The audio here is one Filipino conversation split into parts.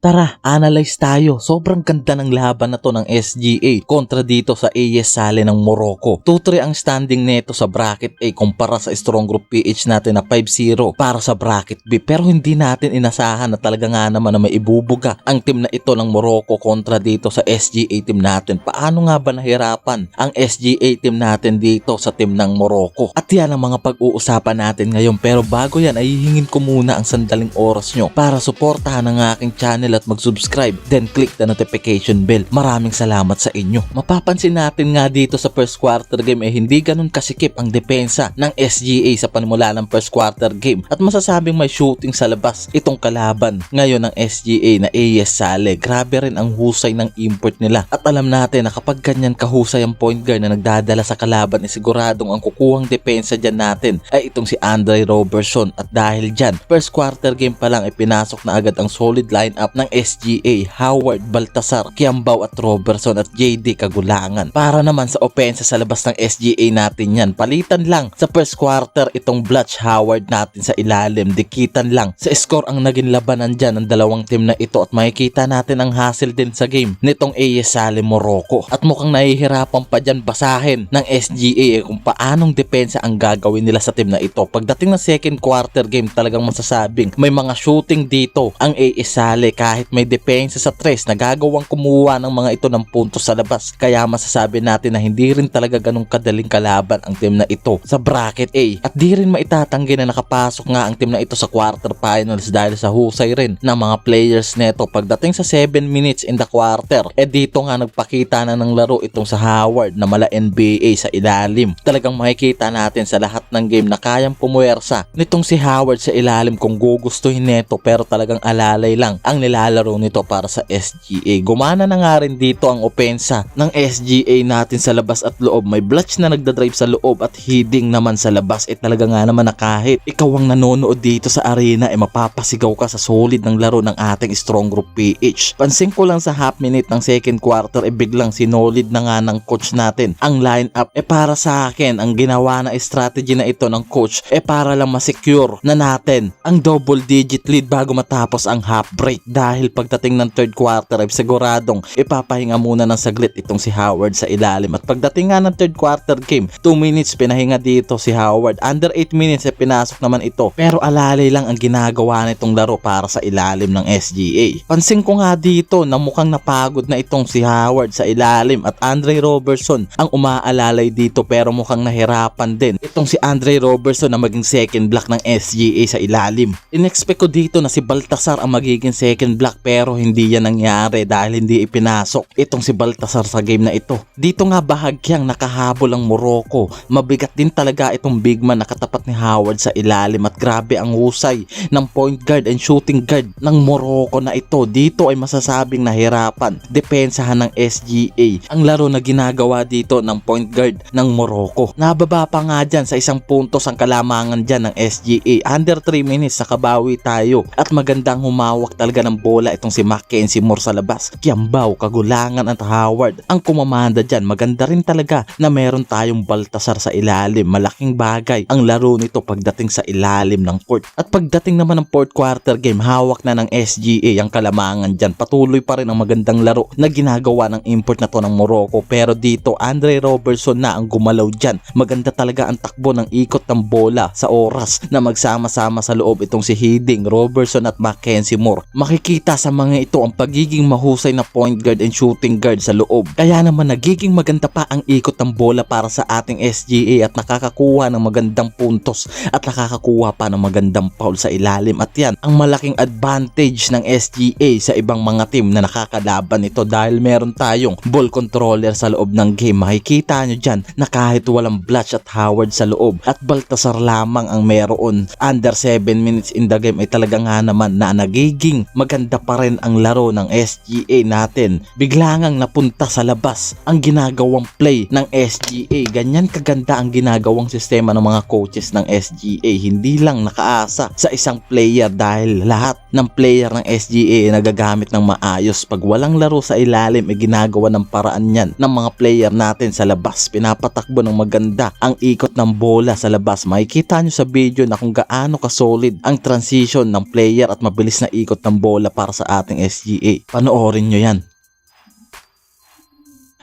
Tara, analyze tayo. Sobrang ganda ng laban na to ng SGA kontra dito sa AS Sale ng Morocco. 2-3 ang standing neto sa bracket A kumpara sa strong group PH natin na 5-0 para sa bracket B. Pero hindi natin inasahan na talaga nga naman na may ibubuga ang team na ito ng Morocco kontra dito sa SGA team natin. Paano nga ba nahirapan ang SGA team natin dito sa team ng Morocco? At yan ang mga pag-uusapan natin ngayon. Pero bago yan ay hihingin ko muna ang sandaling oras nyo para suportahan ang aking channel at mag-subscribe then click the notification bell. Maraming salamat sa inyo. Mapapansin natin nga dito sa first quarter game eh hindi ganun kasikip ang depensa ng SGA sa panimula ng first quarter game at masasabing may shooting sa labas itong kalaban ngayon ng SGA na AS Sale. Grabe rin ang husay ng import nila at alam natin na kapag ganyan kahusay ang point guard na nagdadala sa kalaban eh siguradong ang kukuhang depensa dyan natin ay itong si Andre Robertson at dahil dyan first quarter game pa lang ay pinasok na agad ang solid lineup ng SGA, Howard, Baltasar, Kiambao at Robertson at JD Kagulangan. Para naman sa opensa sa labas ng SGA natin yan, palitan lang sa first quarter itong Blatch Howard natin sa ilalim, dikitan lang sa score ang naging labanan dyan ng dalawang team na ito at makikita natin ang hassle din sa game nitong AS Sale Morocco. At mukhang nahihirapan pa dyan basahin ng SGA eh, kung paanong depensa ang gagawin nila sa team na ito. Pagdating ng second quarter game talagang masasabing may mga shooting dito ang AS Sale kahit may depensa sa tres nagagawang kumuha ng mga ito ng puntos sa labas. Kaya masasabi natin na hindi rin talaga ganong kadaling kalaban ang team na ito sa bracket A. At di rin maitatanggi na nakapasok nga ang team na ito sa quarter finals dahil sa husay rin ng mga players neto. Pagdating sa 7 minutes in the quarter, eh dito nga nagpakita na ng laro itong sa Howard na mala NBA sa ilalim. Talagang makikita natin sa lahat ng game na kayang pumuwersa nitong si Howard sa ilalim kung gugustuhin neto pero talagang alalay lang ang nilalaro nito para sa SGA. Gumana na nga rin dito ang opensa ng SGA natin sa labas at loob. May blotch na nagdadrive sa loob at heading naman sa labas. Eh talaga nga naman na kahit ikaw ang nanonood dito sa arena eh mapapasigaw ka sa solid ng laro ng ating strong group PH. Pansin ko lang sa half minute ng second quarter eh biglang sinolid na nga ng coach natin ang lineup. Eh para sa akin ang ginawa na strategy na ito ng coach eh para lang masecure na natin ang double digit lead bago matapos ang half break dahil pagdating ng third quarter ay siguradong ipapahinga muna ng saglit itong si Howard sa ilalim. At pagdating nga ng third quarter game 2 minutes pinahinga dito si Howard. Under 8 minutes ay pinasok naman ito. Pero alalay lang ang ginagawa nitong laro para sa ilalim ng SGA pansin ko nga dito na mukhang napagod na itong si Howard sa ilalim at Andre Robertson ang umaalalay dito pero mukhang nahirapan din itong si Andre Robertson na maging second block ng SGA sa ilalim. Inexpect ko dito na si Baltasar ang magiging second block pero hindi yan nangyari dahil hindi ipinasok itong si Baltasar sa game na ito. Dito nga bahagyang nakahabol ang Morocco. Mabigat din talaga itong big man na katapat ni Howard sa ilalim at grabe ang husay ng point guard and shooting guard ng Morocco na ito. Dito ay masasabing nahirapan. Depensahan ng SGA ang laro na ginagawa dito ng point guard ng Morocco. Nababa pa nga dyan sa isang puntos ang kalamangan dyan ng SGA. Under 3 minutes sa kabawi tayo at magandang humawak talaga ng bola itong si Mackenzie Moore sa labas. Kiambao, Kagulangan at Howard ang kumamanda dyan. Maganda rin talaga na meron tayong Baltasar sa ilalim. Malaking bagay ang laro nito pagdating sa ilalim ng court. At pagdating naman ng fourth quarter game, hawak na ng SGA ang kalamangan dyan. Patuloy pa rin ang magandang laro na ginagawa ng import na to ng Morocco. Pero dito, Andre Robertson na ang gumalaw dyan. Maganda talaga ang takbo ng ikot ng bola sa oras na magsama-sama sa loob itong si Hiding, Robertson at Mackenzie Moore. Makikita sa mga ito ang pagiging mahusay na point guard and shooting guard sa loob. Kaya naman nagiging maganda pa ang ikot ng bola para sa ating SGA at nakakakuha ng magandang puntos at nakakakuha pa ng magandang foul sa ilalim at yan ang malaking advantage ng SGA sa ibang mga team na nakakalaban ito dahil meron tayong ball controller sa loob ng game. Makikita nyo dyan na kahit walang Blatch at Howard sa loob at Baltasar lamang ang meron under 7 minutes in the game ay talaga nga naman na nagiging maganda pa rin ang laro ng SGA natin. Bigla ngang napunta sa labas ang ginagawang play ng SGA. Ganyan kaganda ang ginagawang sistema ng mga coaches ng SGA. Hindi lang nakaasa sa isang player dahil lahat ng player ng SGA ay nagagamit ng maayos. Pag walang laro sa ilalim ay ginagawa ng paraan yan ng mga player natin sa labas. Pinapatakbo ng maganda ang ikot ng bola sa labas. Makikita nyo sa video na kung gaano ka solid ang transition ng player at mabilis na ikot ng bola maganda para sa ating SGA. Panoorin nyo yan.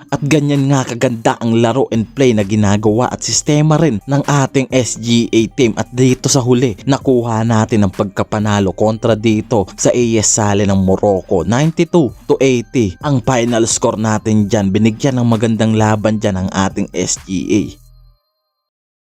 At ganyan nga kaganda ang laro and play na ginagawa at sistema rin ng ating SGA team. At dito sa huli, nakuha natin ang pagkapanalo kontra dito sa AS Sale ng Morocco. 92 to 80. Ang final score natin dyan, binigyan ng magandang laban dyan ang ating SGA.